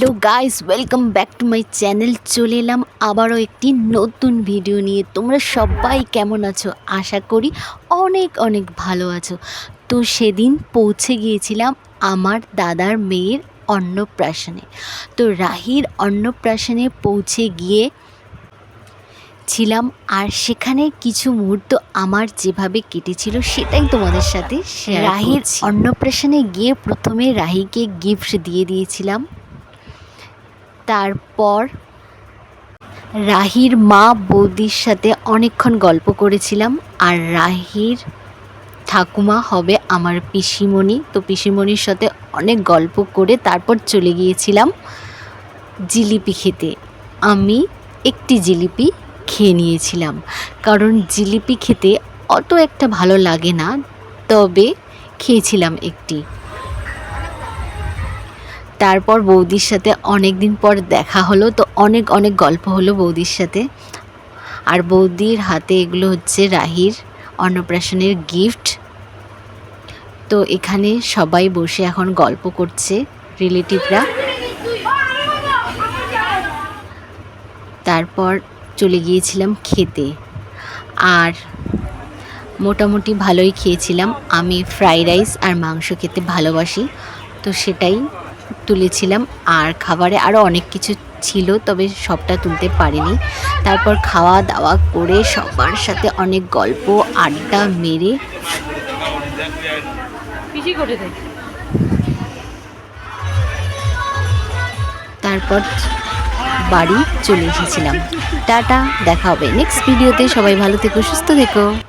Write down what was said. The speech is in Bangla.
Guys welcome back to my channel চলে এলাম আবারও একটি নতুন ভিডিও নিয়ে। তোমরা সবাই কেমন আছো? আশা করি অনেক অনেক ভালো আছো। তো সেদিন পৌঁছে গিয়েছিলাম আমার দাদার মেয়ের অন্নপ্রাশনে। তো রাহির অন্নপ্রাশনে পৌঁছে গিয়ে ছিলাম আর সেখানে কিছু মুহূর্ত আমার যেভাবে কেটেছিল সেটাই তোমাদের সাথে রাহির অন্নপ্রাশনে গিয়ে প্রথমে রাহিকে গিফট দিয়ে দিয়েছিলাম। তারপর রাহির মা বৌদির সাথে অনেকক্ষণ গল্প করেছিলাম আর রাহির ঠাকুমা হবে আমার পিসিমণি। তো পিসিমণির সাথে অনেক গল্প করে তারপর চলে গিয়েছিলাম জিলিপি খেতে। আমি একটি জিলিপি খেয়ে নিয়েছিলাম। কারণ জিলিপি খেতে অত একটা ভালো লাগে না, তবে খেয়েছিলাম একটি। তারপর বৌদির সাথে অনেক দিন পর দেখা হলো, তো অনেক অনেক গল্প হলো বৌদির সাথে। আর বৌদির হাতে এগুলো হচ্ছে রাহির অন্নপ্রাশনের গিফট তো এখানে সবাই বসে এখন গল্প করছে রিলেটিভরা তারপর চলে গিয়েছিলাম খেতে। আর মোটামুটি ভালোই খেয়েছিলাম। আমি ফ্রাইড রাইস আর মাংস খেতে ভালোবাসি, তো সেটাই তুলেছিলাম। আর খাবারে আরও অনেক কিছু ছিল তবে সবটা তুলতে পারিনি। তারপর খাওয়া দাওয়া করে সবার সাথে অনেক গল্প আড্ডা মেরে তারপর বাড়ি চলে এসেছিলাম। টাটা দেখা হবে। নেক্সট ভিডিওতে সবাই ভালো থেকো সুস্থ থেকো।